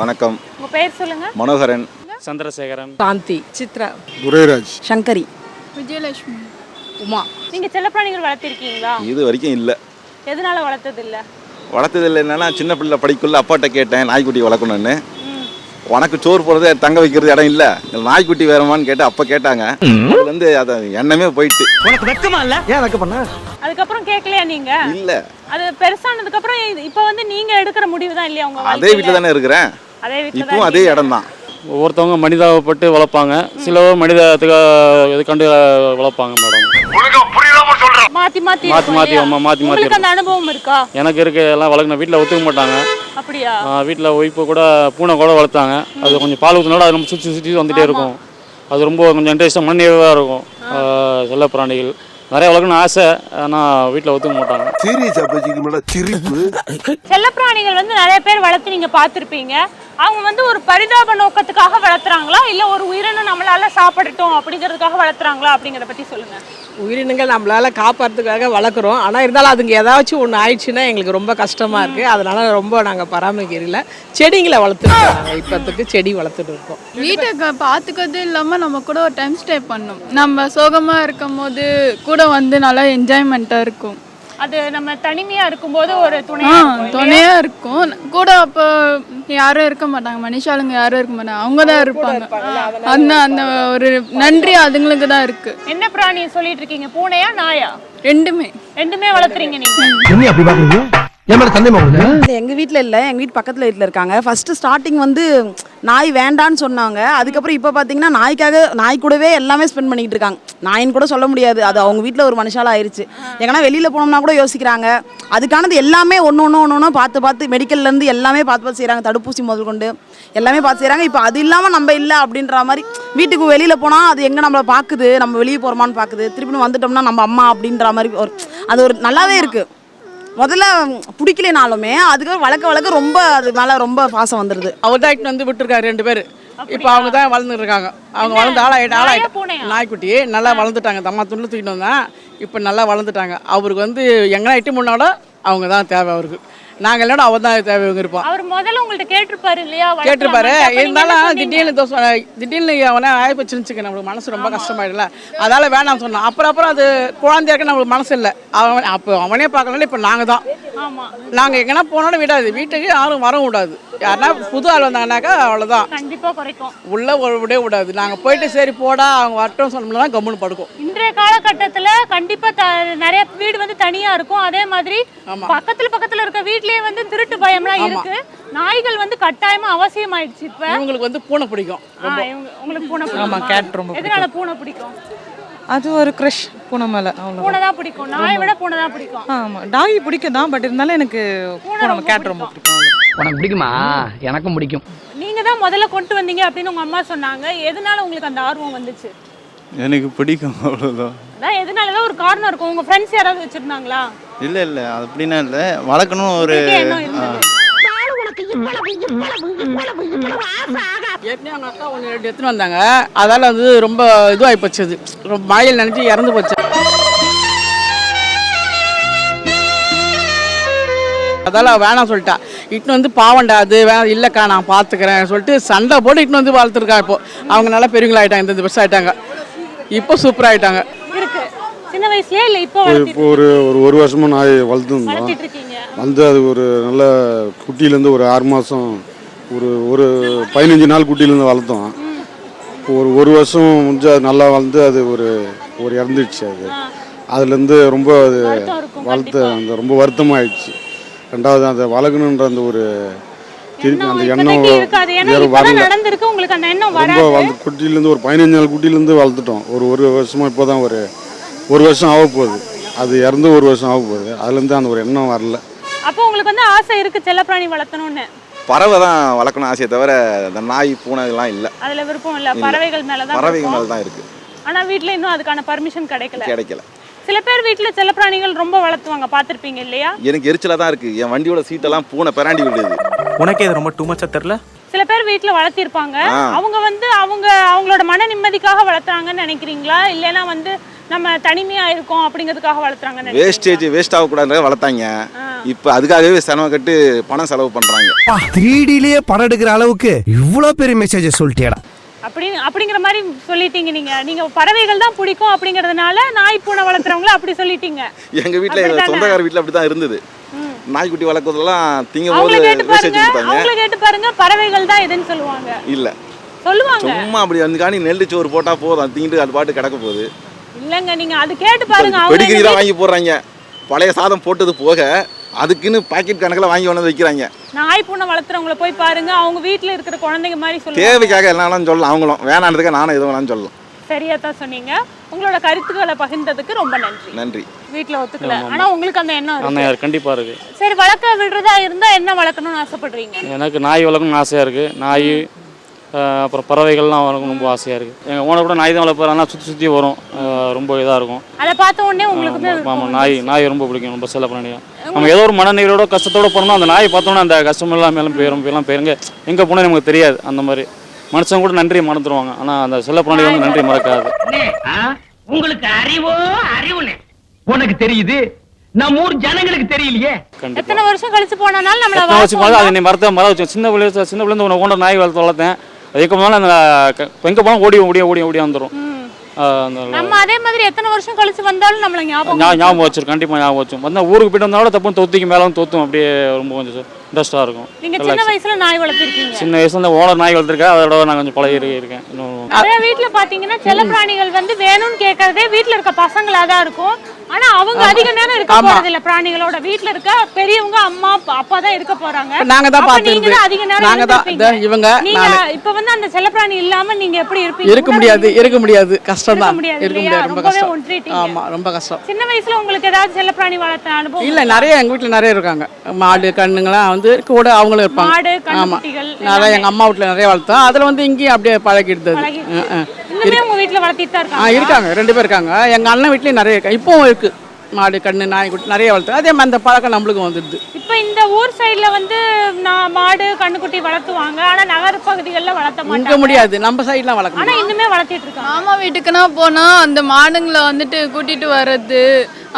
வணக்கம். உங்க பேர் சொல்லுங்க. மனோகரன். சந்திரசேகரன். சாந்தி சித்ரா. துரைராஜ் சங்கரி. விஜயலட்சுமி. உமா. நீங்க செல்லப்பிராணிகள் வளர்த்திருக்கீங்களா? இது வரைக்கும் இல்லை. எதனால வளர்த்தது இல்ல வளர்த்ததில்லை என்னன்னா சின்ன பிள்ளை படிக்குள்ள அப்பாட்ட கேட்டேன் நாய்க்குட்டி வளர்க்கணும்னு. உனக்கு சோறு போடுறது தங்க வைக்கிறது இடம் இல்லை. நாய்க்குட்டி வேறமான்னு கேட்டு அப்போ கேட்டாங்க. அதுலேருந்து அதை எண்ணமே போயிட்டு. அதுக்கப்புறம் கேட்கலையா நீங்க? இல்லை. அது பெருசானதுக்கு அப்புறம் இது- இப்ப வந்து நீங்க எடுக்கிற முடிவு தான் இல்லையா உங்க அதே? வீட்டில் தானே இருக்கிறேன். அதே இப்பவும் அதே இடம் தான் ஒவ்வொருத்தவங்க மனிதாபப்பட்டு வளர்ப்பாங்க. சிலவர் மனிதத்துக்கு இது கண்டு வளர்ப்பாங்க மேடம். மாத்தி மாத்தி மாத்தி இருக்கும் மாத்தி மாத்தி மாத்தி உங்களுக்கு அந்த அனுபவம் இருக்கா? எனக்கு இருக்க எல்லாம் வளர்க்கணும் வீட்டில் ஒத்துக்க மாட்டாங்க. அப்படியா? வீட்டில் ஒய்ஃபு கூட பூனை கூட வளர்த்தாங்க. அது கொஞ்சம் பால் ஊற்றினோட அது நம்ம சுற்றி சுற்றி வந்துட்டே இருக்கும். அது ரொம்ப கொஞ்சம் இன்ட்ரெஸ்ட்டாக மண்ணியவாக இருக்கும். செல்ல பிராணிகள் நிறைய வளர்க்கணும்னு ஆசை ஆனால் வீட்டில் ஒத்துக்க மாட்டாங்க. சீரியஸா மேடம் சிரிப்பு. செல்லப்பிராணிகள் வந்து நிறைய பேர் வளர்த்து நீங்க பார்த்திருப்பீங்க. அவங்க வந்து ஒரு பரிதாப நோக்கத்துக்காக வளர்த்துறாங்களா? இல்ல ஒரு உயிரினம் நம்மளால சாப்பிடட்டும் அப்படிங்கிறதுக்காக வளர்த்துறாங்களா அப்படிங்கறத பத்தி சொல்லுங்க. உயிரினங்கள் நம்மளால் காப்பாற்றுறதுக்காக வளர்க்குறோம். ஆனால் இருந்தாலும் அதுங்க ஏதாச்சும் ஒன்று ஆயிடுச்சுன்னா எங்களுக்கு ரொம்ப கஷ்டமாக இருக்குது அதனால் ரொம்ப நாங்கள் பராமரிக்கிறதில்ல. செடிங்களை வளர்த்துருக்கோம். நாங்கள் இப்போத்துக்கு செடி வளர்த்துட்டு இருக்கோம். வீட்டை பார்த்துக்கிறது இல்லாமல் நம்ம கூட ஒரு டைம் ஸ்டே பண்ணோம் நம்ம சோகமாக இருக்கும் போது கூட வந்து நல்லா என்ஜாய்மெண்ட்டாக இருக்கும். அது நம்ம தனிமையா இருக்கும்போது ஒரு துணையா? துணையாக இருக்கும் கூட அப்போ யாரும் இருக்க மாட்டாங்க. மனுஷாளுங்க யாரும் இருக்க மாட்டாங்க. அவங்க தான் இருப்பாங்க. அந்த அந்த ஒரு நன்றி அதுங்களுக்கு தான் இருக்கு. என்ன பிராணி சொல்லிட்டு இருக்கீங்க? பூனையா நாயா? ரெண்டுமே. ரெண்டுமே வளர்த்துறீங்க நீங்க. என்ன அப்படி உங்களுக்கு எங்கள் வீட்டில் இல்லை எங்கள் வீட்டு பக்கத்தில் வீட்டில் இருக்காங்க. ஃபஸ்ட்டு ஸ்டார்டிங் வந்து நாய் வேண்டான்னு சொன்னாங்க. அதுக்கப்புறம் இப்போ பார்த்தீங்கன்னா நாய்க்காக நாய் கூடவே எல்லாமே ஸ்பெண்ட் பண்ணிக்கிட்டு இருக்காங்க. நாயின்னு கூட சொல்ல முடியாது. அது அவங்க வீட்டில் ஒரு மனுஷால ஆயிருச்சு. எங்கன்னா வெளியில் போனோம்னா கூட யோசிக்கிறாங்க. அதுக்கானது எல்லாமே ஒன்று ஒன்று ஒன்று ஒன்று பார்த்து பார்த்து மெடிக்கல்லேருந்து எல்லாமே பார்த்து பார்த்து செய்கிறாங்க தடுப்பூசி முதல் கொண்டு எல்லாமே பார்த்து செய்கிறாங்க இப்போ அது இல்லாமல் நம்ம இல்லை அப்படின்ற மாதிரி வீட்டுக்கு வெளியில் போனால் அது எங்கே நம்மளை பார்க்குது நம்ம வெளியே போகிறோமான்னு பார்க்குது திருப்பி வந்துட்டோம்னா நம்ம அம்மா அப்படின்ற மாதிரி ஒரு அது ஒரு நல்லாவே இருக்குது முதல்ல பிடிக்கலனாலுமே அதுக்கப்புறம் வளர்க்க வளர்க்க ரொம்ப அது மேலே ரொம்ப பாசம் வந்துடுது அவர் தான் வந்து விட்டுருக்காரு ரெண்டு பேர். இப்போ அவங்க தான் வளர்ந்துட்டு இருக்காங்க. அவங்க வளர்ந்து ஆளாயிட்டு ஆளாயிட்டு? நாய்க்குட்டி நல்லா வளர்ந்துட்டாங்க. தம்மா துண்டு தூக்கிட்டு வந்தேன் இப்போ நல்லா வளர்ந்துட்டாங்க. அவருக்கு வந்து எங்கன்னா இட்டு முன்னாட அவங்க தான் தேவை அவருக்கு. நாங்கள் இல்லைனா அவர் தான் தேவை இவங்க இருப்போம். அவர் முதல்ல உங்கள்ட்ட கேட்டிருப்பாரு இல்லையா? கேட்டிருப்பாரு. இருந்தாலும்? திடீர்னு தோசை திடீர்னு அவனை ஆயிப்பச்சுன்னு நம்மளுக்கு மனசு ரொம்ப கஷ்டமாயிடல அதால வேணாம் சொன்னான். அப்புறம் அப்புறம் அது குழந்தையா இருக்க நம்மளுக்கு மனசு இல்லை. அவன் அப்போ அவனே பார்க்கல இப்போ நாங்கள் தான். நாங்கள் எங்கன்னா போனாலும் விடாது. வீட்டுக்கு யாரும் வரவும் விடாது யாருன்னா புது ஆள் வந்தாங்கன்னாக்கா அவ்வளோதான் கண்டிப்பா குறைக்கும். உள்ள விடவே விடாது நாங்கள் போயிட்டு சரி போடா அவங்க வரட்டும் சொன்னோம்னா தான் கம்முன்னு படுக்கும். இன்றைய காலகட்டத்துல கண்டிப்பா த- நிறைய வீடு வந்து தனியா இருக்கும். அதே மாதிரி. பக்கத்துல பக்கத்துல இருக்க வீட்லயே வந்து திருட்டு பயம்லாம் இருக்கு. நாய்கள் வந்து கட்டாயமா அவசியம் ஆயிடுச்சு இப்ப. இவங்களுக்கு வந்து பூனை பிடிக்கும். ஆ, இவங்க- உங்களுக்கு பூனை ஆமா? கேட் ரொம்ப எதனால பூனை பிடிக்கும்? அது ஒரு க்ரஷ் பூனை மேல அவ்வளோ பூனை தான் பிடிக்கும். நாயை விட பூனை தான் பிடிக்கும். ஆமா. டாகி பிடிக்கும் தான் பட் இருந்தாலும் எனக்கு பூனை கேட் ரொம்ப பிடிக்கும். உனக்கு பிடிக்குமா? எனக்கும் பிடிக்கும். நீங்க தான் முதல்ல கொண்டு வந்தீங்க அப்படின்னு உங்க அம்மா சொன்னாங்க. எதனால உங்களுக்கு அந்த ஆர்வம் வந்துச்சு? எனக்கு பிடிக்கும் அவ்வளோதான் அதான் எதனாலதான் ஒரு காரணம் இருக்கும். உங்க ஃப்ரெண்ட்ஸ் யாராவது வச்சிருந்தாங்களா? இல்லை இல்லை. அப்படின்னா இல்லை. வளர்க்கணும் ஒரு ஏற்கனவே அவங்க அக்கா ஒன்று ரெண்டு எடுத்துன்னு வந்தாங்க. அதால வந்து ரொம்ப இதுவாகி போச்சு அது. ரொம்ப மழையில் நினைச்சு இறந்து போச்சு. அதால வேணாம் சொல்லிட்டா. இட்டுன்னு வந்து பாவண்டா அது. வேணாம் இல்லைக்கா நான் பார்த்துக்கிறேன் சொல்லிட்டு சண்டை போட்டு இட்டுன்னு வந்து வளர்த்துருக்கா இப்போ. அவங்க நல்லா பெரியவங்களாயிட்டாங்க இந்த வருஷம் ஆயிட்டாங்க இப்போ சூப்பராக ஆயிட்டாங்க. இருக்கு சின்ன வயசுலயே இல்ல இப்போ இப்போ ஒரு ஒரு ஒரு வருஷமா நாய் வளர்த்துருந்தோம் வளர்த்திட்டு இருக்கீங்க. வந்து அது ஒரு நல்ல குட்டியிலேருந்து ஒரு ஆறு மாதம் ஒரு ஒரு பதினஞ்சு நாள் குட்டியிலேருந்து வளர்த்தோம். இப்போ ஒரு ஒரு வருஷம் முடிஞ்சு அது நல்லா வளர்ந்து அது ஒரு ஒரு இறந்துடுச்சு அது. அதுலேருந்து ரொம்ப அது வருத்தம் இருக்கும் வளர்த்து அந்த ரொம்ப வருத்தமாயிடுச்சு. ரெண்டாவது அந்த வளர்க்கணுன்ற அந்த ஒரு திருப்பி அந்த எண்ணம் இப்போதைக்கு இருக்காது ஏன்னா வேற இப்பதான் வரல. நடந்திருக்கு உங்களுக்கு அந்த எண்ணம் ரொம்ப வராது. வளர்ந்து குட்டியிலேருந்து ஒரு பதினஞ்சு நாள் குட்டியிலேருந்து வளர்த்துட்டோம். ஒரு ஒரு வருஷமா இப்போ தான் ஒரு ஒரு வருஷம் ஆக போகுது. அது இறந்து ஒரு வருஷம் ஆக போகுது. அதுலேருந்து அந்த ஒரு எண்ணம் வரல. அப்போ உங்களுக்கு வந்து ஆசை இருக்கு செல்லப்பிராணி வளர்த்தணும்னு? பறவை தான் வளர்க்கணும் ஆசையை தவிர இந்த நாய் பூனை இதெல்லாம் இல்லை. அதுல விருப்பம் இல்ல. பறவைகள் மேலதான் பறவைகள் விருப்பம். மேலே தான் இருக்குது ஆனா வீட்ல இன்னும் அதுக்கான பர்மிஷன் கிடைக்கல. கிடைக்கல. சில பேர் வீட்ல செல்லப்பிராணிகள் ரொம்ப வளர்த்துவாங்க பாத்திருப்பீங்க இல்லையா? எனக்கு எரிச்சலாக தான் இருக்குது என் வண்டியோட சீட்டெல்லாம் பூனை பிராண்டி விடுது. உனக்கே இது ரொம்ப டூ மச்சா தெரில சில பேர் வீட்ல வளர்த்திருப்பாங்க. அவங்க வந்து அவங்க அவங்களோட மன நிம்மதிக்காக வளர்த்துறாங்கன்னு நினைக்கிறீங்களா? இல்லைன்னா வந்து நம்ம தனிமையா இருக்கோம் அப்படிங்கிறதுக்காக நினைக்கிறீங்களா? வேஸ்டேஜ் வேஸ்ட் ஆகக்கூடாதுன்றத வளர்த்தாங்க. இப்போ அதுக்காகவே சிரமம் கட்டு பணம் செலவு பண்ணுறாங்க த்ரீடிலேயே படம் எடுக்கிற அளவுக்கு இவ்வளோ பெரிய மெசேஜை சொல்லிட்டேடா. அப்படி அப்படிங்கிற மாதிரி சொல்லிட்டீங்க நீங்க. நீங்க பறவைகள் தான் பிடிக்கும் அப்படிங்கறதுனால நாய் பூனை வளர்த்துறவங்கள அப்படி சொல்லிட்டீங்க. எங்கள் வீட்டில் அப்படித்தானே? சொந்தக்கார வீட்டில் அப்படி தான் இருந்தது நாய்க்குட்டி வளர்க்குறதெல்லாம் அவங்கள போது கேட்டு பாருங்க அவங்கள கேட்டு பாருங்க பறவைகள் தான் எதுன்னு சொல்லுவாங்க. இல்லை. சொல்லுவாங்க. சும்மா அப்படி வந்து காணி நெல்லு சோறு போட்டால் போதும் திங்கிட்டு அது பாட்டு கிடக்க போகுது. இல்லங்க நீங்க அது கேட்டு பாருங்க. பெடிகிரி தான் வாங்கி போடுறாங்க. பழைய சாதம் போட்டது போக அதுக்குன்னு பாக்கெட் கணக்கில் வாங்கி கொண்டு வந்து வைக்கிறாங்க. நாய் பூனை வளர்த்துறவங்கள போய் பாருங்க. அவங்க வீட்ல இருக்கிற குழந்தைங்க மாதிரி சொல்லுவாங்க. தேவைக்காக எல்லாம் சொல்லலாம். அவங்களும் வேணான்றதுக்கு நானும் எதுவும் வேணாலும் சொல்லலாம். சரியா தான் சொன்னீங்க. உங்களோட கருத்துக்களை பகிர்ந்ததுக்கு ரொம்ப நன்றி. நன்றி. வீட்ல ஒத்துக்கல. ஆனா உங்களுக்கு அந்த எண்ணம் இருக்கு. கண்டிப்பாக இருக்குது சரி வளர்க்க விடுறதா இருந்தா என்ன வளர்க்கணும்னு ஆசைப்படுறீங்க? எனக்கு நாய் வளர்க்கணும்னு ஆசையாக இருக்குது நாய் அப்புறம் பறவைகள்லாம் வளர்க்கணும் ரொம்ப ஆசையாக இருக்குது எங்கள் ஓனர் கூட நாய் தான் வளர்ப்பாரு ஆனால் சுற்றி சுற்றி வரும். ரொம்ப இதாக இருக்கும். அதை பார்த்த உடனே உங்களுக்கு ஆமாம் நாய் நாய் ரொம்ப பிடிக்கும் ரொம்ப செல்ல பிராணியாக நம்ம ஏதோ ஒரு மனநிலையோட கஷ்டத்தோட போனோம்னா அந்த நாய் பார்த்தோன்னா அந்த கஷ்டம் எல்லாம் மேலும் போயிடும் எல்லாம் போயிருங்க எங்கே போனால் நமக்கு தெரியாது அந்த மாதிரி. மனுஷங்க கூட நன்றி மறந்துடுவாங்க ஆனால் அந்த செல்ல பிராணி வந்து நன்றி மறக்காது. உங்களுக்கு அறிவோ அறிவுனே உனக்கு தெரியுது? நம்ம ஊர் ஜனங்களுக்கு தெரியலையே? எத்தனை வருஷம் கழிச்சு போனாலும் நம்மள வளர்ப்போம் அதை மரம் வச்சு சின்ன பிள்ளை சின்ன பிள்ளைந்து உன ஓனர் நாய் வளர்த்து வளர்த்தேன். அதுக்கு போனாலும் அந்த எங்கே போனாலும் ஓடி ஓடி ஓடி ஓடி வந்துடும் அந்த நம்ம அதே மாதிரி எத்தனை வருஷம் கழிச்சு வந்தாலும் நம்மள ஞாபகம் ஞாபகம் வச்சிருக்கேன் கண்டிப்பாக ஞாபகம் வச்சோம் வந்தால் ஊருக்கு போயிட்டு வந்தாலும் தப்பு தொத்திக்கு மேலே வந்து தொத்தும் அப்படியே ரொம்ப கொஞ்சம் இன்ட்ரெஸ்ட்டாக இருக்கும். நீங்க சின்ன வயசுல நாய் வளர்த்திருக்கீங்க. சின்ன வயசுல இந்த ஓனர் நாய் வளர்த்துருக்கேன் அதோட நான் கொஞ்சம் பழகி இரு- இருக்கேன். நிறைய வீட்ல பாத்தீங்கன்னா செல்லப்பிராணிகள் வந்து வேணும்னு கேக்குறதே வீட்ல இருக்க பசங்களா தான் இருக்கும். ஆனா அவங்க அதிக நேரம் இருக்க. போறது இல்ல பிராணிகளோட வீட்ல இருக்க பெரியவங்க அம்மா அப்பா தான் இருக்க போறாங்க. நாங்க தான் தான் அதிக நேரம் நாங்க தான் இவங்க, நீங்க. இப்ப வந்து அந்த செல்லப்பிராணி இல்லாம நீங்க எப்படி இருப்பீங்க? இருக்க முடியாது இருக்க முடியாது. கஷ்டம் தான். இருக்க? முடியாது. ரொம்ப கஷ்டம். ஆமா ரொம்ப கஷ்டம். சின்ன வயசுல உங்களுக்கு ஏதாவது செல்லப்பிராணி வளர்த்த அனுபவம் இல்ல நிறைய எங்க வீட்ல நிறைய இருக்காங்க. மாடு கண்ணுங்களாம் வந்து கூட அவங்களும் இருப்பாங்க. மாடு, ஆமா. நிறைய எங்க அம்மா வீட்ல நிறைய வளர்த்தோம். அதுல வந்து இங்கேயும் அப்படியே பழகிடுது இன்னுமே உங்க வீட்ல வளர்த்திட்டு தான் ஆ இருக்காங்க. இருக்காங்க ரெண்டு பேர் இருக்காங்க. எங்க அண்ணன் வீட்லயும் நிறைய இருக்கு. இப்பவும் இருக்கு. மாடு கண்ணு நாய் குட்டி நிறைய வளர்த்து. அதே மாதிரி அந்த பழக்கம் நம்மளுக்கும் வந்துடுது. இப்ப இந்த ஊர் சைடுல வந்து நான் மாடு கண்ணுக்குட்டி வளர்த்துவாங்க. ஆனா நகர பகுதிகளில் வளர்த்த இங்க மாட்டாங்க. முடியாது. நம்ம சைட்லாம் வளர்க்க ஆனா முடியாது. இன்னுமே வளர்த்திட்டு இருக்காங்க. மாமா வீட்டுக்குனா போனா அந்த மாடுங்களை வந்துட்டு கூட்டிட்டு வர்றது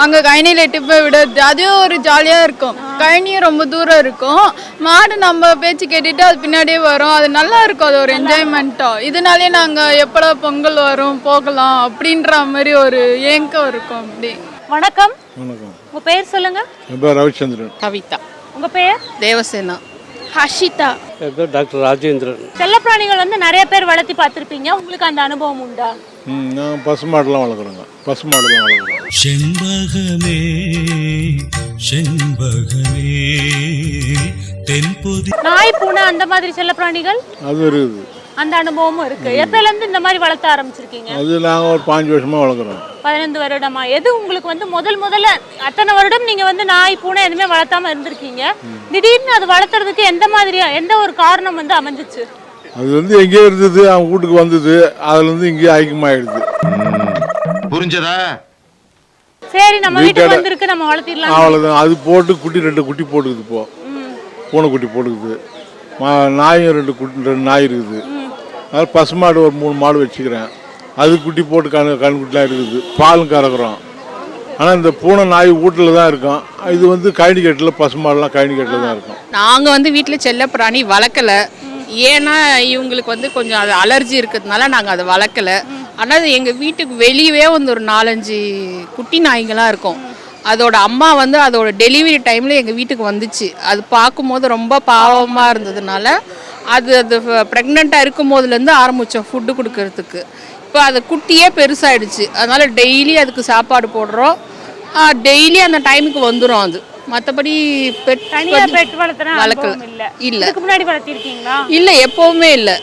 அங்க கழனியில எட்டு போய் விடுறது அதுவும் ஒரு ஜாலியா இருக்கும். கழனியும் ரொம்ப தூரம் இருக்கும். மாடு நம்ம பேச்சு கேட்டுட்டு அது பின்னாடியே வரும். அது நல்லா இருக்கும். அது ஒரு என்ஜாய்மெண்ட்டா இதனாலே நாங்க எப்படா பொங்கல் வரும் போகலாம் அப்படின்ற மாதிரி ஒரு ஏக்கம் இருக்கும் அப்படி. வணக்கம். வணக்கம். உங்க பேர் சொல்லுங்க. என் பேர் ரவிச்சந்திரன். கவிதா. உங்க பேர்? தேவசேனா. பேர் டாக்டர் ராஜேந்திரன். செல்லப்பிராணிகள் வந்து நிறைய பேர் வளர்த்தி பார்த்திருப்பீங்க. உங்களுக்கு அந்த அனுபவம் உண்டா? நான் பசுமாடெலாம் வளர்க்குறேங்க. பசுமாடெலாம் வளர்க்குறோம் செண்பகமே செண்பகமே தென்பொதி நாய் பூனை அந்த மாதிரி செல்லப்பிராணிகள் அது இருக்குது அந்த அனுபவமும் இருக்கு. எப்பல இருந்து இந்த மாதிரி வளர்த்த ஆரம்பிச்சிருக்கீங்க? அது நாங்கள் ஒரு பாஞ்சு வருஷமாக வளர்க்குறோம். பதினைந்து வருடமா? எது உங்களுக்கு வந்து முதல் முதல்ல அத்தனை வருடம் நீங்க வந்து நாய் பூனை எதுவுமே வளர்த்தாம இருந்திருக்கீங்க. திடீர்னு அது வளர்த்துறதுக்கு எந்த மாதிரியா எந்த ஒரு காரணம் வந்து அமைஞ்சிச்சு? அது வந்து எங்கேயோ இருந்தது அவன் வீட்டுக்கு வந்தது. அதுலேருந்து இங்கேயே ஐக்கியமாயிடுது புரிஞ்சதா? சரி நம்ம வீட்டுக்கு வந்திருக்கு நம்ம வளர்த்திடலாம். அவ்வளோதான் அது போட்டு குட்டி ரெண்டு குட்டி போட்டுக்குது இப்போ பூனைக்குட்டி போட்டுக்குது. மா- நாயும் ரெண்டு குட்டி ரெண்டு நாய் இருக்குது. அதனால் பசுமாடு ஒரு மூணு மாடு வச்சுக்கிறேன். அது குட்டி போட்டு கண் கண்குட்டிலாம் இருக்குது. பாலும் கறக்குறோம். ஆனால் இந்த பூனை நாய் வீட்டில் தான் இருக்கும். இது வந்து கழனி கட்டில் பசுமாடுலாம் கழனி கட்டில் தான் இருக்கும். நாங்கள் வந்து வீட்டில் செல்ல பிராணி வளர்க்கல. ஏன்னா இவங்களுக்கு வந்து கொஞ்சம் அது அலர்ஜி இருக்கிறதுனால நாங்கள் அதை வளர்க்கல. ஆனால் எங்கள் வீட்டுக்கு வெளியவே வந்து ஒரு நாலஞ்சு குட்டி நாய்ங்களாம் இருக்கும். அதோட அம்மா வந்து அதோட டெலிவரி டைமில் எங்கள் வீட்டுக்கு வந்துச்சு. அது பார்க்கும்போது ரொம்ப பாவமாக இருந்ததுனால அது அது ப்ரெக்னெண்ட்டாக இருக்கும் போதுலேருந்து ஆரம்பித்தோம் ஃபுட்டு கொடுக்கறதுக்கு. இப்போ அது குட்டியே பெருசாயிடுச்சு. அதனால டெய்லி அதுக்கு சாப்பாடு போடுறோம். டெய்லி அந்த டைமுக்கு வந்துடும் அது. மற்றபடி பெட் பெட் வளர்க்கல. இல்ல. இல்ல. இதுக்கு முன்னாடி வளர்த்திருக்கீங்களா? இல்லை எப்போவுமே இல்லை.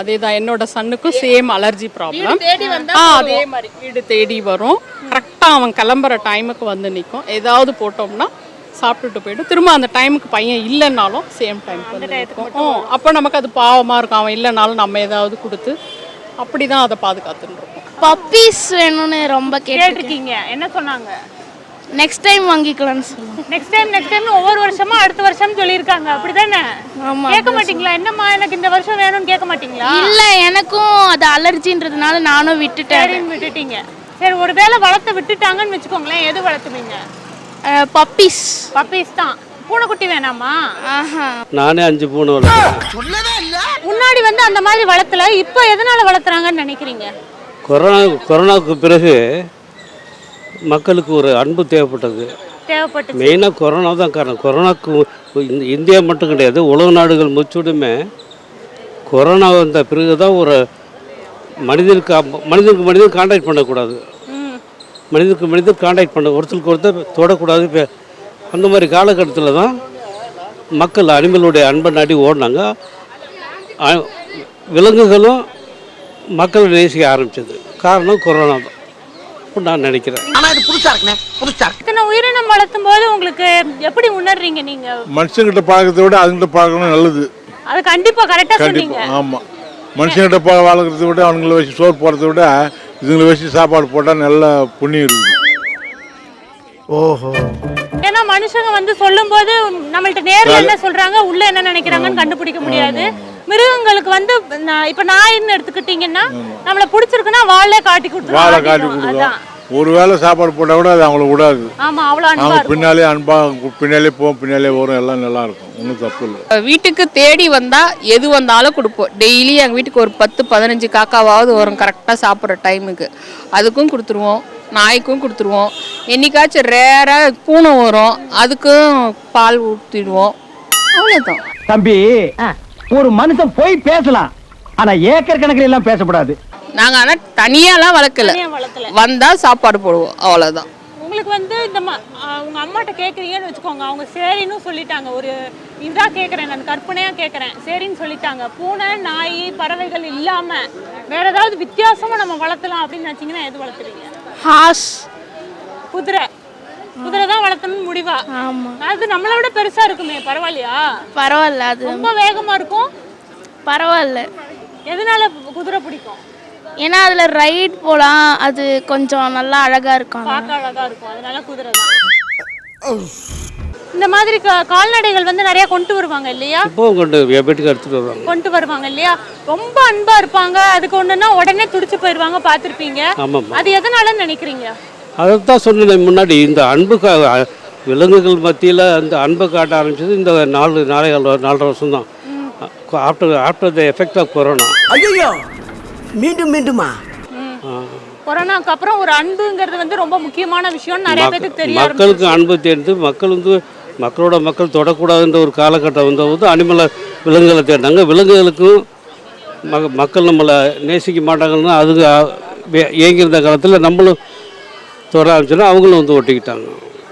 அதே தான் என்னோட சன்னுக்கும் சேம் அலர்ஜி ப்ராப்ளம் ஆ அதே மாதிரி வீடு தேடி வரும். கரெக்டாக அவன் கிளம்புற டைமுக்கு வந்து நிற்கும் ஏதாவது போட்டோம்னா சாப்பிட்டுட்டு போயிடும் திரும்ப அந்த டைமுக்கு பையன் இல்லைன்னாலும் சேம் டைமுக்கு வந்து நிற்கும். அப்போ நமக்கு அது பாவமாக இருக்கும். அவன் இல்லைனாலும் நம்ம ஏதாவது கொடுத்து அப்படி தான் அதை இருக்கோம். பப்பீஸ் வேணும்னு ரொம்ப கேட்டிருக்கீங்க. என்ன சொன்னாங்க? நெக்ஸ்ட் டைம் வாங்கிக்கலாம்னு சொல்லுவோம் நெக்ஸ்ட் டைம் நெக்ஸ்ட் டைம் ஒவ்வொரு வருஷமா அடுத்த வருஷம் சொல்லியிருக்காங்க. அப்படிதானே? ஆமா, கேட்க மாட்டீங்களா? என்னம்மா எனக்கு இந்த வருஷம் வேணும்னு கேட்க மாட்டீங்களா? இல்ல எனக்கும் அது அலர்ஜின்றதுனால நானும் விட்டுட்டேன். விட்டுட்டீங்க. சரி ஒருவேளை வளர்த்த விட்டுட்டாங்கன்னு வச்சுக்கோங்களேன். எது வளர்த்துவீங்க? பப்பீஸ் பப்பீஸ் தான். பூனைக்குட்டி வேணாமா? நானே அஞ்சு பூனை முன்னாடி வந்து அந்த மாதிரி வளர்த்தல இப்போ எதனால வளர்த்துறாங்கன்னு நினைக்கிறீங்க? கொரோனா கொரோனாவுக்கு பிறகு மக்களுக்கு ஒரு அன்பு தேவைப்பட்டது. தேவைப்பட்டு மெயினாக கொரோனா தான் காரணம். கொரோனாக்கு இந்த இந்தியா மட்டும் கிடையாது உலக நாடுகள் முச்சுடுமே கொரோனா வந்த பிறகு தான் ஒரு மனிதனுக்கு மனிதனுக்கு மனிதன் காண்டாக்ட் பண்ணக்கூடாது. மனிதனுக்கு மனிதன் காண்டாக்ட் பண்ண. ஒருத்தருக்கு ஒருத்தர் தொடக்கூடாது. அந்த மாதிரி காலகட்டத்தில் தான் மக்கள் அனிமலுடைய அன்பை நாடி ஓடினாங்க. விலங்குகளும் மக்களை நேசிக்க ஆரம்பிச்சது. காரணம் கொரோனா தான். நான் நினைக்கிறேன். ஆனா இது புதுசா இருக்குண்ணே. புதுசா இத்தனை உயிரினம் வளர்த்தும் போது உங்களுக்கு எப்படி உணர்றீங்க நீங்க? மனுஷங்கிட்ட பழக்கத்தை விட அதுங்கிட்ட பழக்கணும் நல்லது. அது கண்டிப்பா கரெக்டா சொன்னீங்க. கண்டிப்பாக ஆமாம் மனுஷங்கிட்ட ப வளர்க்குறத விட அவங்கள வச்சு சோறு போடுறத விட இதுங்களை வச்சு சாப்பாடு போட்டால் நல்ல புண்ணியம் இருக்குது. ஓஹோ. ஏன்னா மனுஷங்க வந்து சொல்லும்போது நம்மள்ட்ட நேர்ல என்ன சொல்றாங்க உள்ள என்ன நினைக்கிறாங்கன்னு கண்டுபிடிக்க முடியாது. மிருகங்களுக்கு வந்து நான் இப்ப நாயின்னு எடுத்துக்கிட்டீங்கன்னா நம்மள பிடிச்சிருக்குன்னா வாழே காட்டி. கொடுக்கும் அதான். ஒரு வேளை சாப்பாடு போட்டால் கூட அது அவங்கள விடாது. ஆமா அவ்வளவு அன்பா அவங்க இருக்கும். பின்னாலே அன்பாக பின்னாலே போகும் பின்னாலே வரும் எல்லாம் நல்லா இருக்கும். ஒன்றும் தப்பு இல்லை. வீட்டுக்கு தேடி வந்தா எது வந்தாலும் கொடுப்போம். டெய்லி எங்கள் வீட்டுக்கு ஒரு பத்து பதினஞ்சு காக்காவாவது வரும் கரெக்டாக சாப்பிட்ற டைமுக்கு அதுக்கும் கொடுத்துருவோம் நாய்க்கும் கொடுத்துருவோம். என்னைக்காச்சும் ரேராக பூனை வரும் அதுக்கும் பால் ஊற்றிடுவோம் அவ்வளோதான் தம்பி ஒரு மனுஷன் போய் பேசலாம். ஆனா ஏக்கர் கணக்கில் எல்லாம் பேசக்கூடாது. நாங்கள் ஆனால் தனியாலாம் வளர்க்கல. வந்தால் சாப்பாடு போடுவோம். அவ்வளோதான் உங்களுக்கு வந்து இந்த உங்க அம்மாட்ட கேக்குறீங்கன்னு வச்சுக்கோங்க. அவங்க சரின்னு சொல்லிட்டாங்க. ஒரு இதா கேக்குறேன் நான் கற்பனையா கேக்குறேன். சரின்னு சொல்லிட்டாங்க. பூனை நாய் பறவைகள் இல்லாம வேற ஏதாவது வித்தியாசமா நம்ம வளர்த்தலாம் அப்படின்னு நினைச்சீங்கன்னா எது வளர்த்துறீங்க ஹாஸ் குதிரை. குதிரை தான் வளர்த்தணும்னு முடிவா? ஆமா. அது நம்மளை விட பெருசா இருக்குமே பரவாயில்லையா? பரவாயில்ல அது ரொம்ப வேகமா இருக்கும். பரவாயில்ல. எதனால குதிரை பிடிக்கும்? ஏன்னா அதில் ரைட் போகலாம் அது கொஞ்சம் நல்லா அழகாக இருக்கும் பார்க்க அழகா இருக்கும். அதனால குதிரை தான் இந்த மாதிரி கா- கால்நடைகள் வந்து நிறைய கொண்டு வருவாங்க இல்லையா? இப்போவும் கொண்டு வீட்டுக்கு எடுத்துகிட்டு வருவாங்க. கொண்டு வருவாங்க இல்லையா? ரொம்ப அன்பா இருப்பாங்க. அதுக்கு ஒண்ணுன்னா உடனே துடிச்சு போயிருவாங்க. பார்த்திருப்பீங்க. ஆமாம்மா. அது எதனாலன்னு நினைக்கிறீங்க? அதைத்தான் சொன்னேன் முன்னாடி. இந்த அன்பு கா விலங்குகள் மத்தியில் அந்த அன்பை காட்ட ஆரம்பிச்சது இந்த நாலு கால் நாலரை வருஷம் தான் after after the effect of corona. ஐயோ மீண்டும் மீண்டுமா? கொரோனாக்கு அப்புறம் ஒரு அன்புங்கிறது வந்து ரொம்ப முக்கியமான விஷயம் நிறைய பேருக்கு தெரிய மக்களுக்கு அன்பு தேர்ந்து மக்கள் வந்து மக்களோட மக்கள் தொடக்கூடாதுன்ற ஒரு காலகட்டம் வந்தபோது அனிமலை விலங்குகளை தேடினாங்க விலங்குகளுக்கும் மக மக்கள் நம்மளை நேசிக்க மாட்டாங்கன்னா அதுங்க வே- ஏங்கியிருந்த காலத்தில் நம்மளும் தொட ஆரம்பிச்சோன்னா அவங்களும் வந்து ஒட்டிக்கிட்டாங்க.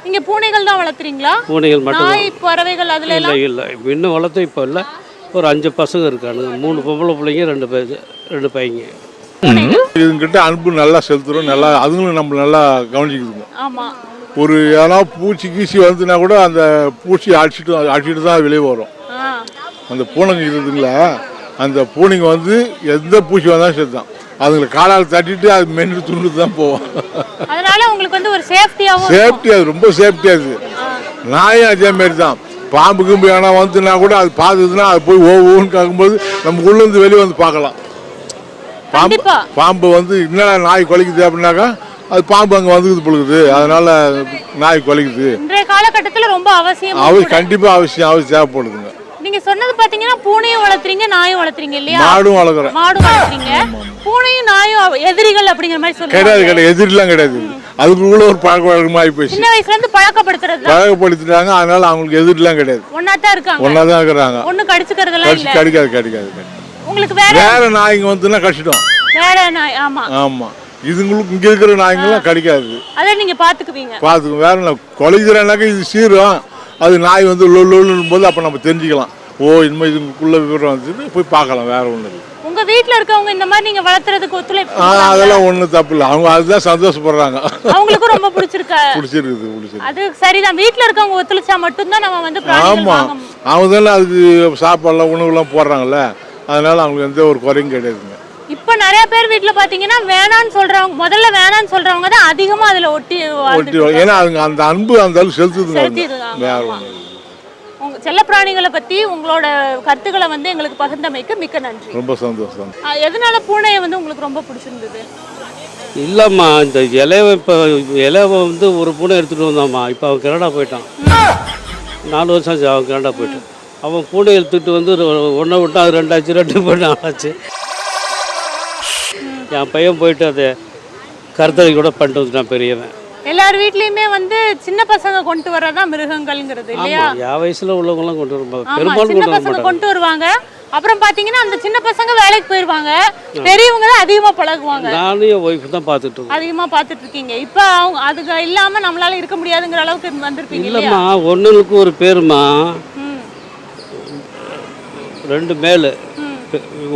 நீங்க பூனைகள் தான் வளர்த்துறீங்களா? பூனைகள் மட்டும் பறவைகள் அதுல இல்லை இல்லை. இன்னும் வளர்த்த இப்போ இல்லை. ஒரு அஞ்சு பசங்க இருக்கானுங்க. மூணு பொம்பளை பிள்ளைங்க ரெண்டு பேர் ரெண்டு பையங்க. இதுங்கிட்ட அன்பு நல்லா செலுத்துறோம். நல்லா அதுங்களும் நம்ம நல்லா கவனிச்சுக்குதுங்க ஆமா. ஒரு ஏன்னா பூச்சி கீசி வந்துன்னா கூட அந்த பூச்சி அடிச்சுட்டு அடிச்சுட்டு தான் வெளியே வரும். அந்த பூனைங்க இருக்குதுங்களா அந்த பூனைங்க வந்து எந்த பூச்சி வந்தாலும் சரி தான் அதுங்களை காலால் தட்டிட்டு அது மென்று துண்டு தான் போவோம். அதனால உங்களுக்கு வந்து ஒரு சேஃப்டியாவும் சேஃப்டி அது ரொம்ப சேஃப்டி அது நாயும் அதே மாதிரி தான். பாம்பு கிம்பு ஏன்னா வந்துன்னா கூட அது பார்த்துதுன்னா அது போய் ஓவுன்னு கேட்கும்போது நம்ம உள்ளேருந்து வெளியே வந்து பார்க்கலாம் பாம்பு. பாம்பு வந்து என்னடா நாய் கொலைக்குது அப்படின்னாக்கா அது பாம்பு அங்கே வந்துக்குது பொழுது. அதனால நாய் கொலைக்குது. இன்றைய காலகட்டத்துல ரொம்ப அவசியம் அவ கண்டிப்பாக அவசியம் அவசியம் தேவைப்படுதுங்க. நீங்க சொன்னது பாத்தீங்கன்னா பூனையும் வளர்த்துறீங்க நாயும் வளர்த்துறீங்க இல்லையா? மாடும் வளர்க்குறேன். மாடும் வளர்த்துறீங்க பூனையும் நாயும் எதிரிகள் அப்படிங்கிற மாதிரி கிடையாது சொல்லுவாங்க. கிடையாது எதிரிலாம் கிடையாது. அதுக்குள்ள ஒரு பழக்க வழக்கமாக போச்சு. சின்ன வயசுல இருந்து பழக்கப்படுத்துறது தான் பழக்கப்படுத்திட்டாங்க அதனால அவங்களுக்கு எதிரிலாம் கிடையாது. ஒன்னா தான் இருக்காங்க. ஒன்றா தான் இருக்கிறாங்க. ஒண்ணு கடிச்சுக்கிறதெல்லாம் கடிச்சு இல்ல. கிடைக்காது கிடைக்காது. உங்களுக்கு வேற வேற நாய்ங்க வந்துன்னா கடிச்சிடும் வேற நாய் ஆமா. இதுங்களுக்கு இங்கே இருக்கிற நாய்ங்கெல்லாம் கிடைக்காது. அதை நீங்க பாத்துக்குவீங்க. பார்த்துக்கோ வேற என்ன கொலைக்கிறனாக்கா இது சீரும். அது நாய் வந்து லொல்லுன்னு போது அப்போ நம்ம தெரிஞ்சுக்கலாம். ஓ இனிமேல் இதுக்குள்ள விவரம் போய் பார்க்கலாம் வேற இல்லை. உங்க வீட்ல இருக்கவங்க இந்த மாதிரி நீங்க வளர்த்துறதுக்கு ஒத்துழைப்பு ஆ? அதெல்லாம் ஒன்றும் தப்பு இல்லை. அவங்க அதுதான் சந்தோஷப்படுறாங்க. அவங்களுக்கும் ரொம்ப பிடிச்சிருக்க? பிடிச்சிருக்குது பிடிச்சிருக்கு அது சரிதான். வீட்ல இருக்கவங்க ஒத்துழைச்சா மட்டும்தான் நம்ம வந்து பிராணிகள் ஆமாம் வாங்க முடியும். அவங்க தானே அதுக்கு சாப்பாடுலாம் உணவுலாம் போடுறாங்கல்ல. அதனால அவங்களுக்கு எந்த ஒரு குறையும் கிடையாதுங்க. இப்ப நிறைய பேர் வீட்ல பாத்தீங்கன்னா வேணான்னு சொல்றவங்க முதல்ல வேணான்னு சொல்றவங்க தான் அதிகமா அதுல ஒட்டி ஒட்டி வாழ்ந்துட்டு ஏன்னா அதுங்க அந்த அன்பு அந்த அளவு செலுத்துதுங்க. செலுத்திடுறாங்க, வேற. ஒன்றும் இல்லை. உங்க செல்ல பிராணிகளை பத்தி உங்களோட கருத்துக்களை வந்து எங்களுக்கு பகிர்ந்தமைக்கு மிக்க நன்றி. ரொம்ப சந்தோஷம். எதனால பூனையை வந்து உங்களுக்கு ரொம்ப பிடிச்சிருந்தது? இல்லைம்மா இந்த இலைய இப்போ இலைய வந்து ஒரு பூனை எடுத்துகிட்டு வந்தாம்மா. இப்போ அவன் கனடா போயிட்டான். நாலு வருஷம் ஆச்சு அவன் கனடா போயிட்டான். அவன் பூனை எடுத்துகிட்டு வந்து ஒன்றை விட்டா அது ரெண்டாச்சு ரெண்டு போய் நாலாச்சு. என் பையன் போயிட்டு அதை கருத்தறி கூட பண்ணிட்டு வந்துட்டான் பெரியவன். எல்லார் வீட்லயுமே வந்து சின்ன பசங்க கொண்டு வரதான் மிருகங்கள்ங்கிறது இல்லையா? என் வயசில் உள்ளவங்களாம் கொண்டு வர ஆமா பெரும்பாலும் சின்ன கொண்டு வர பசங்க மாட்டாங்க. கொண்டு வருவாங்க. அப்புறம் பாத்தீங்கன்னா அந்த சின்ன பசங்க வேலைக்கு போயிருவாங்க. பெரியவங்க தான் அதிகமா பழகுவாங்க. நானும் என் ஒய்ஃப் தான் பார்த்துட்டு இருக்கோம். அதிகமா பாத்துட்டு இருக்கீங்க. இப்ப அவங்க அதுக்கு இல்லாம நம்மளால இருக்க முடியாதுங்கிற அளவுக்கு வந்திருப்பீங்க இல்லையா? இல்லைம்மா ஒன்றுக்கு ஒரு பேருமா? ம், ரெண்டு மேலு.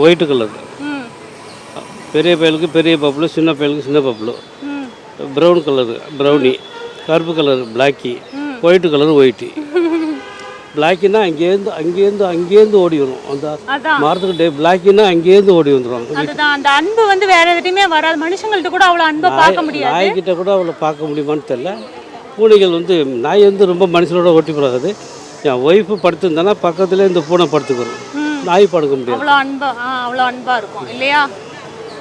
White colour. ம், பெரிய பயலுக்கு பெரிய பப்புளு சின்ன பயலுக்கு சின்ன பப்புளு. ம். ப்ரௌன் கலரு ப்ரௌனி கருப்பு colour blackie white colour whitey பிளாக்கினா அங்கேருந்து அங்கேருந்து அங்கேருந்து ஓடி வரும். அந்த அதான். மரத்துக்கிட்டே பிளாக்கினா அங்கேருந்து ஓடி வந்துடும் அதுதான். அந்த அன்பு வந்து வேற எதுலையுமே வராது. மனுஷங்கள்ட்ட கூட அவ்வளவு அன்பை பார்க்க முடியாது. நாய்கிட்ட கூட அவளை பார்க்க முடியுமான்னு தெரில பூனைகள் வந்து நாய் வந்து ரொம்ப மனுஷனோட ஒட்டி போடாது என் ஒய்ஃபு படுத்திருந்தானா பக்கத்துலேயே இந்த பூனை படுத்துக்கிறோம் நாய் படுக்க முடியாது. அவ்வளோ அன்பா அவ்வளோ அன்பா இருக்கும். இல்லையா?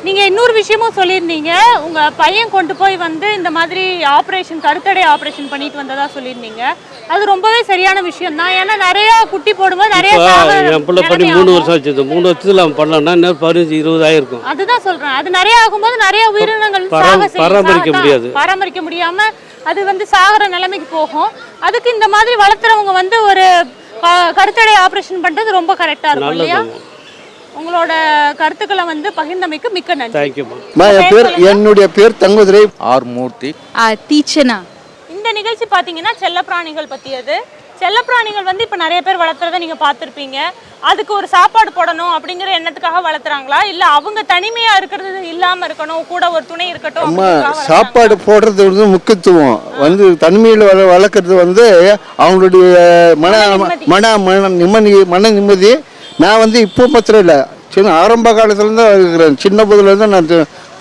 நீங்க இன்னொரு விஷயமும் சொல்லியிருந்தீங்க. உங்க பையன் கொண்டு போய் வந்து இந்த மாதிரி ஆபரேஷன் கருத்தடை ஆபரேஷன் பண்ணிட்டு வந்ததா சொல்லியிருந்தீங்க. அது ரொம்பவே சரியான விஷயம் தான். ஏன்னா நிறைய குட்டி போடும்போது நிறைய என் பிள்ளை பண்ணி மூணு. வருஷம் ஆச்சு. மூணு வருஷத்தில் அவன் பண்ணான்னா இன்னும் பதினஞ்சு இருபதாயிரம் இருக்கும் அதுதான் சொல்றேன். அது நிறைய ஆகும்போது நிறைய உயிரினங்கள். பராமரிக்க முடியாது. பராமரிக்க முடியாம அது வந்து சாகுற நிலைமைக்கு போகும். அதுக்கு இந்த மாதிரி வளர்த்துறவங்க வந்து ஒரு கருத்தடை ஆபரேஷன் பண்றது ரொம்ப கரெக்டா இருக்கும் இல்லையா? உங்களோட கருத்துக்களை வந்து பகிர்ந்தமைக்கு மிக்க நன்றி. என் பேர் என்னுடைய பேர் தங்குதுரை. ஆர் மூர்த்தி. டீச்சனா இந்த நிகழ்ச்சி பார்த்தீங்கன்னா செல்லப்பிராணிகள் பற்றியது செல்லப்பிராணிகள் வந்து இப்போ நிறைய பேர் வளர்த்துறதை நீங்கள் பார்த்துருப்பீங்க அதுக்கு ஒரு சாப்பாடு போடணும் அப்படிங்கிற எண்ணத்துக்காக வளர்த்துறாங்களா? இல்லை அவங்க தனிமையாக இருக்கிறது இல்லாமல் இருக்கணும் கூட ஒரு துணை இருக்கட்டும் அம்மா சாப்பாடு போடுறது வந்து முக்கியத்துவம். வந்து தனிமையில் வள வளர்க்குறது வந்து அவங்களுடைய மன. மன மன நிம்மதி மன நிம்மதி நான் வந்து இப்போ மாத்திரம் இல்லை. சின்ன ஆரம்ப காலத்துலேருந்து இருக்கிறேன். சின்ன புதுலேருந்து நான்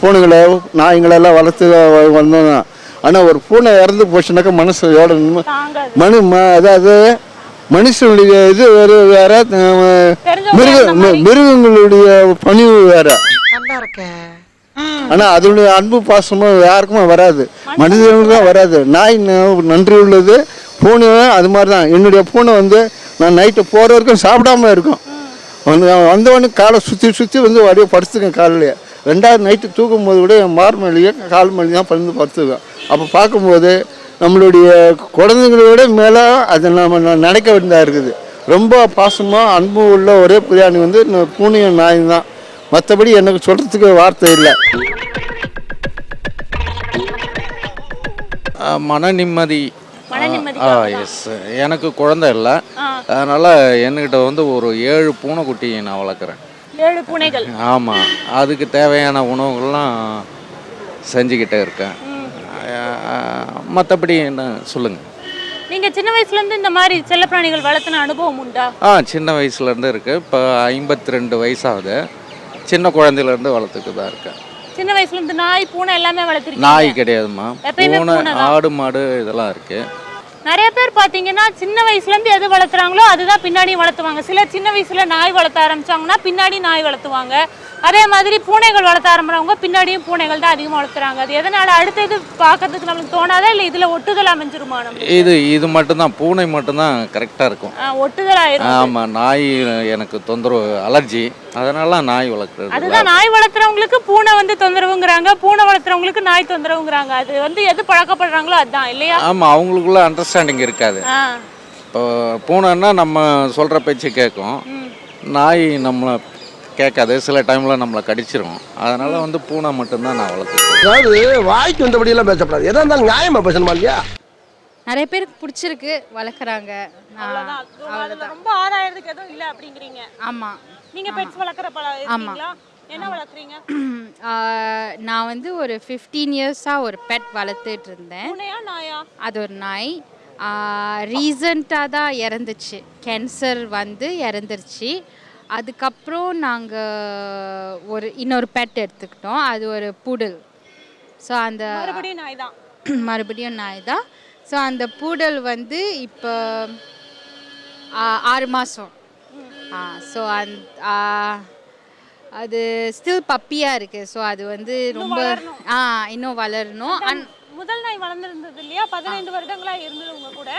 பூனைகளை நாய்களெல்லாம் வளர்த்து வ- வந்தோம் தான் ஆனால் ஒரு பூனை இறந்து போச்சுனாக்கா மனசு எவ்வளோ மனு ம- அதாவது மனுஷனுடைய இது வேறு வேற மிருக மிருகங்களுடைய பணிவு வேற. ஆனா அதனுடைய அன்பு பாசமும் யாருக்குமே வராது. மனிதர்களுக்கு தான் வராது. நாய் நன்றி உள்ளது. பூனை அது மாதிரி தான். என்னுடைய பூனை வந்து நான் நைட்டு போகிற வரைக்கும் சாப்பிடாம இருக்கும். வந்து அவன் வந்தவொடனே காலை சுற்றி சுற்றி வந்து அப்படியே படுத்துக்கேன் காலையிலேயே ரெண்டாவது நைட்டு தூக்கும்போது கூட என் மார்மலியே கால் மலி தான் பறந்து படுத்துக்கேன் அப்போ பார்க்கும்போது நம்மளுடைய குழந்தைங்களோட விட மேலே அதை நம்ம நினைக்க வேண்டியதாக இருக்குது. ரொம்ப பாசமாக அன்பு உள்ள ஒரே பிரியாணி வந்து பூனையும் நாயும் தான். மற்றபடி எனக்கு சொல்கிறதுக்கு வார்த்தை இல்லை. மன நிம்மதி எஸ் எனக்கு குழந்தை இல்லை. அதனால் என்கிட்ட வந்து ஒரு ஏழு பூனைக்குட்டி நான் வளர்க்குறேன். ஏழு பூனைகள். ஆமாம் அதுக்கு தேவையான உணவுகள்லாம் செஞ்சுக்கிட்டே இருக்கேன். மற்றபடி என்ன சொல்லுங்கள் நீங்க சின்ன வயசுல இருந்து இந்த மாதிரி செல்லப்பிராணிகள் வளர்த்துன அனுபவம் உண்டா? ஆ சின்ன வயசுலேருந்து இருக்குது இப்போ ஐம்பத்தி ரெண்டு வயசாகுது. சின்ன குழந்தையிலேருந்து வளர்த்துட்டு தான் இருக்கேன். சின்ன வயசுல இருந்து நாய் பூனை எல்லாமே வளர்த்துருக்கீங்க? நாய் எப்பயுமே பூனை. ஆடு மாடு இதெல்லாம் இருக்குது நிறைய பேர் பார்த்தீங்கன்னா சின்ன வயசுலேருந்து எது வளர்த்துறாங்களோ அதுதான் பின்னாடி வளர்த்துவாங்க. சிலர் சின்ன வயசில் நாய் வளர்த்த ஆரம்பிச்சாங்கன்னா பின்னாடி நாய் வளர்த்துவாங்க. அதே மாதிரி பூனைகள் வளர்த்த ஆரம்பிறவங்க பின்னாடியும் பூனைகள் தான் அதிகமாக வளர்த்துறாங்க அது எதனால அடுத்தது பார்க்கறதுக்கு நம்மளுக்கு தோணாதா இல்லை இதுல ஒட்டுதல் அமைஞ்சிருமா நம்ம? இது இது மட்டும்தான் பூனை மட்டும்தான் கரெக்டாக இருக்கும். ஒட்டுதல் ஆயிரும் ஆமாம் நாய் எனக்கு தொந்தரவு அலர்ஜி அதனால நாய் வளர்க்குறது. அதுதான் நாய் வளர்த்துறவங்களுக்கு பூனை வந்து தொந்தரவுங்கிறாங்க பூனை வளர்த்துறவங்களுக்கு நாய் தொந்தரவுங்கிறாங்க. அது வந்து எது பழக்கப்படுறாங்களோ அதுதான் இல்லையா? ஆமாம் அவங்களுக்குள்ள அண்டர்ஸ்டாண்டிங் இருக்காது. இப்போ பூனைன்னா நம்ம சொல்கிற பேச்சு கேட்கும். நாய் நம்மளை கேட்காது. சில டைமில் நம்மளை கடிச்சிரும். அதனால் வந்து பூனை மட்டும்தான் நான் வளர்த்துருக்கேன் அதாவது வாய்க்கு வந்தபடியெல்லாம் பேசப்படாது. எதா இருந்தாலும் நியாயமா பேசணுமா இல்லையா? நிறைய பேருக்கு பிடிச்சிருக்கு வளர்க்குறாங்க. ரொம்ப ஆராயறதுக்கு எதுவும் இல்ல அப்படிங்கிறீங்க. ஆமாம் நீங்க பெட்ஸ் வளர்க்குற இருக்கீங்களா? என்ன வளர்க்குறீங்க? நான் வந்து ஒரு ஃபிஃப்டீன் இயர்ஸாக ஒரு பெட் வளர்த்துட்டு இருந்தேன். அது ஒரு நாய். ரீசண்டாக தான் இறந்துச்சு. கேன்சர் வந்து இறந்துருச்சு. அதுக்கப்புறம் நாங்கள் ஒரு இன்னொரு பெட் எடுத்துக்கிட்டோம். அது ஒரு பூடல் ஸோ அந்த மறுபடியும் நாய் தான் மறுபடியும் நாய் தான் ஸோ அந்த பூடல் வந்து இப்போ ஆ, ஆறு மாதம் ஸோ அந் ஆ, அது ஸ்டில் பப்பியாக இருக்குது ஸோ அது வந்து ரொம்ப ஆ இன்னும் வளரணும். அண்ட் முதல் நாய் வளர்ந்துருந்தது இல்லையா? பதினைந்து வருடங்களா இருந்தது உங்க கூட.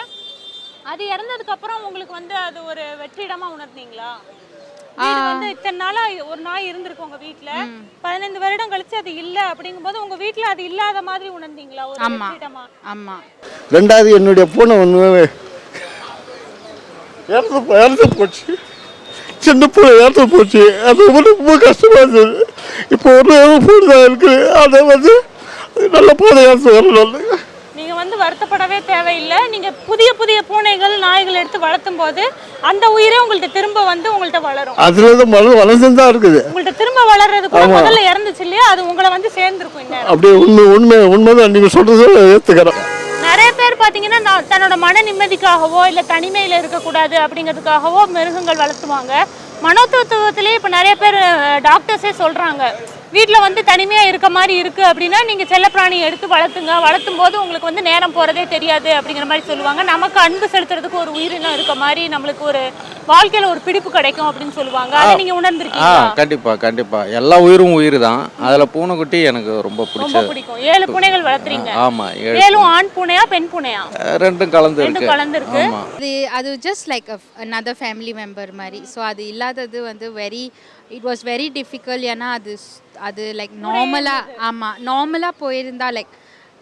அது இறந்ததுக்கு அப்புறம் உங்களுக்கு வந்து அது ஒரு வெற்றிடமா உணர்ந்தீங்களா? வீடு வந்து இத்தனை நாளா ஒரு நாய் இருந்திருக்கு உங்க வீட்ல? பதினைந்து வருடம் கழிச்சு அது இல்ல அப்படிங்கும்போது உங்க வீட்ல அது இல்லாத மாதிரி உணர்ந்தீங்களா? ஒரு ஆமா. ஆமாம் ரெண்டாவது என்னுடைய பூனை ஒன்று இறந்து போ- இறந்து போச்சு. சின்ன பூனை இறந்து போச்சு. அது வந்து ரொம்ப கஷ்டமாக இருந்தது. இப்போ ஒரு பூனை தான் இருக்குது அதை வந்து நல்ல பூனை இறந்து வரணும். வருத்தப்படவே தேவையில்லை. நீங்க புதிய புதிய பூனைகள் நாய்கள் எடுத்து வளர்த்தும் போது அந்த உயிரே உங்கள்ட்ட திரும்ப வந்து உங்கள்ட்ட வளரும். அதில் தான் மழை வளர்ந்து தான் இருக்குது. உங்கள்ட்ட திரும்ப வளர்றது கூட முதல்ல இறந்துச்சு இல்லையா? அது உங்களை வந்து சேர்ந்துருக்கும் இந்நேரம். அப்படியே உண்மை உண்மை உண்மைதான். நீங்கள் சொல்கிறத ஏற்றுக்கிறேன் நிறைய பேர் பார்த்தீங்கன்னா நான் தன்னோட மன நிம்மதிக்காகவோ இல்லை தனிமையில் இருக்கக்கூடாது அப்படிங்கிறதுக்காகவோ மிருகங்கள் வளர்த்துவாங்க. மனோதத்துவத்திலே இப்போ நிறைய பேர் டாக்டர்ஸே சொல்கிறாங்க வீட்டில் வந்து தனிமையாக இருக்க மாதிரி இருக்குது அப்படின்னா நீங்கள் செல்லப்பிராணி எடுத்து வளர்த்துங்க. வளர்த்தும் போது உங்களுக்கு வந்து நேரம் போகிறதே தெரியாது அப்படிங்கிற மாதிரி சொல்லுவாங்க. நமக்கு அன்பு செலுத்துறதுக்கு ஒரு உயிரினம் இருக்க மாதிரி நம்மளுக்கு ஒரு வாழ்க்கையில் ஒரு பிடிப்பு கிடைக்கும் அப்படின்னு சொல்லுவாங்க. அதை நீங்கள் ஆ உணர்ந்திருக்கீங்களா? கண்டிப்பாக கண்டிப்பாக எல்லா உயிரும் உயிர் தான் அதில் பூனைக்குட்டி எனக்கு ரொம்ப ரொம்ப பிடிச்சது பிடிக்கும். ஏழு பூனைகள் வளர்த்துறீங்க. ஆமாம் ஏழு ஏழும் ஆண் பூனையா பெண் பூனையா? ரெண்டும் கலந்து ரெண்டும் இருக்கு. கலந்து இருக்கு. ஆமாம் அது அது just like another family member மாதிரி. ஸோ அது இல்லாதது வந்து very it was very difficult ஏன்னா அது ஸ்- அது லைக் நார்மலாக ஆமாம் நார்மலாக போயிருந்தா லைக்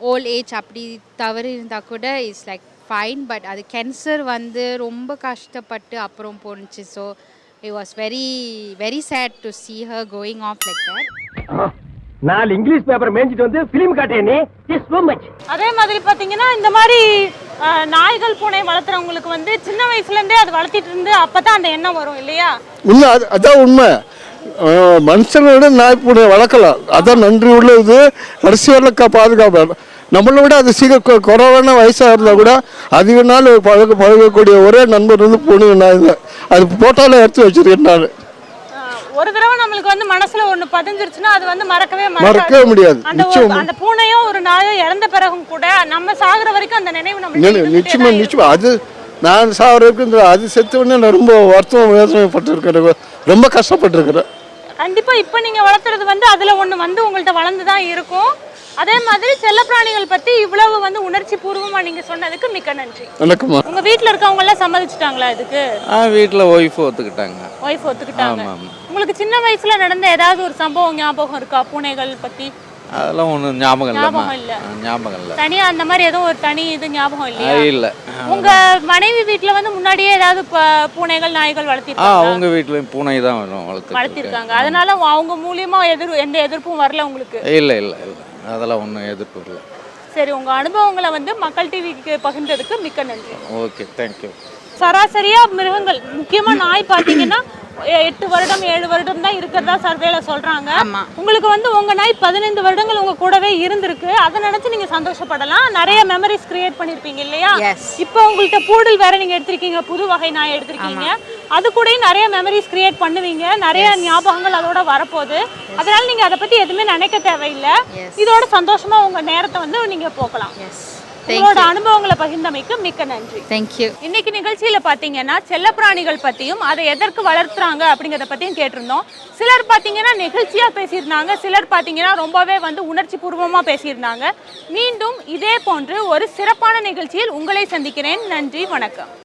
ஓல்ட் ஏஜ் அப்படி தவறு இருந்தால் கூட இஸ் லைக் ஃபைன் பட் அது கேன்சர் வந்து ரொம்ப கஷ்டப்பட்டு அப்புறம் போணுச்சு. So it was very very sad to see her going off like that. நாலு இங்கிலீஷ் பேப்பர் மேய்ஞ்சிட்டு வந்து பிலிம் காட்டிய நீ. இஸ் so மச் அதே மாதிரி பாத்தீங்கன்னா இந்த மாதிரி நாய்கள் பூனை வளர்த்துறவங்களுக்கு வந்து சின்ன வயசுல இருந்தே அது வளர்த்திட்டு இருந்து அப்பதான் அந்த எண்ணம் வரும் இல்லையா? உண்மை அது அதான் உண்மை. மனுஷனை விட நாய் பூனை வளர்க்கலாம் அதான் நன்றி உள்ளது. கடைசி வரல கா பாதுகாப்பு. நம்மளை விட அது சீக்கிரம் கொ- குறைவான வயசாக இருந்தால் கூட அதிக நாள் பழக பழகக்கூடிய ஒரே நண்பர் வந்து பூனை நாய் தான் அது போட்டாலும் எடுத்து வச்சிருக்கேன் நான். ஒரு தடவை நம்மளுக்கு வந்து மனசுல ஒண்ணு பதிஞ்சிருச்சுன்னா அது வந்து மறக்கவே மறக்கவே முடியாது. அந்த ஒரு- நிச்சயமா. அந்த பூனையும் ஒரு நாயும் இறந்த பிறகும் கூட நம்ம சாகுற வரைக்கும் அந்த நினைவு நம்ம நினை- நிச்சயமா நிச்சயமா. அது நான் சாவறதுக்கு இந்த அது செத்த நான் ரொம்ப வருத்தம் வேதனைப்பட்டிருக்கிறேன். ரொம்ப கஷ்டப்பட்டிருக்கிறேன். கண்டிப்பா இப்ப நீங்க வளர்த்துறது வந்து அதுல ஒண்ணு வந்து உங்கள்ட்ட வளர்ந்து தான் இருக்கும். அதே மாதிரி செல்லப்பிராணிகள் பத்தி இவ்வளவு வந்து உணர்ச்சி பூர்வமா நீங்க சொன்னதுக்கு மிக்க நன்றி. வணக்கம்மா. உங்க வீட்ல இருக்கவங்க எல்லாம் சம்மதிச்சிட்டாங்களா இதுக்கு? ஆ வீட்டில் ஒய்ஃப் ஒத்துக்கிட்டாங்க. ஒய்ஃப் ஒத்துக்கிட்டாங்க. உங்களுக்கு சின்ன வயசுல நடந்த ஏதாவது ஒரு சம்பவம் ஞாபகம் இருக்கா? பூனைகள் பத்தி? அதெல்லாம் ஒன்றும் ஞாபகம் ஞாபகம் இல்ல. ஞாபகம் இல்லை. தனியா அந்த மாதிரி எதுவும் ஒரு தனி இது ஞாபகம் இல்லையா? இல்லை. உங்க மனைவி வீட்ல வந்து முன்னாடியே ஏதாவது பூனைகள் நாய்கள் வளர்த்திருக்காங்க அவங்க வீட்லேயும் பூனை தான் வளர்த்து வளர்த்திருக்காங்க. அதனால அவங்க மூலியமா எதிர் எந்த எதிர்ப்பும் வரல உங்களுக்கு? இல்லை இல்லை இல்லை. அதெல்லாம் ஒன்றும் எதிர்ப்பு இல்லை. சரி உங்க அனுபவங்களை வந்து மக்கள் டிவிக்கு பகிர்ந்ததுக்கு மிக்க நன்றி. ஓகே தேங்க்யூ சராசரியா மிருகங்கள் முக்கியமா நாய் பாத்தீங்கன்னா எட்டு வருடம் ஏழு வருடம் தான் இருக்கிறதா சர்வேல சொல்றாங்க. உங்களுக்கு வந்து உங்க நாய் பதினைந்து வருடங்கள் உங்க கூடவே இருந்திருக்கு. அதை நினைச்சு நீங்க சந்தோஷப்படலாம். நிறைய மெமரிஸ் கிரியேட் பண்ணிருப்பீங்க இல்லையா? இப்போ உங்கள்ட்ட பூடல் வேற நீங்க எடுத்திருக்கீங்க புது வகை நாய் எடுத்திருக்கீங்க. அது கூடயும் நிறைய மெமரிஸ் கிரியேட் பண்ணுவீங்க. நிறைய ஞாபகங்கள் அதோட வரப்போகுது. அதனால நீங்க அதை பத்தி எதுவுமே நினைக்க தேவையில்லை. இதோட சந்தோஷமா உங்க நேரத்தை வந்து நீங்க போக்கலாம். உங்களோட அனுபவங்களை பகிர்ந்தமைக்கு மிக்க நன்றி. தேங்க்யூ இன்னைக்கு நிகழ்ச்சியில பாத்தீங்கன்னா செல்லப்பிராணிகள் பத்தியும் அதை எதற்கு வளர்த்துறாங்க அப்படிங்கறத பத்தியும் கேட்டிருந்தோம். சிலர் பாத்தீங்கன்னா நிகழ்ச்சியா பேசியிருந்தாங்க. சிலர் பாத்தீங்கன்னா ரொம்பவே வந்து உணர்ச்சி பூர்வமா பேசியிருந்தாங்க. மீண்டும் இதே போன்று ஒரு சிறப்பான நிகழ்ச்சியில் உங்களை சந்திக்கிறேன். நன்றி வணக்கம்.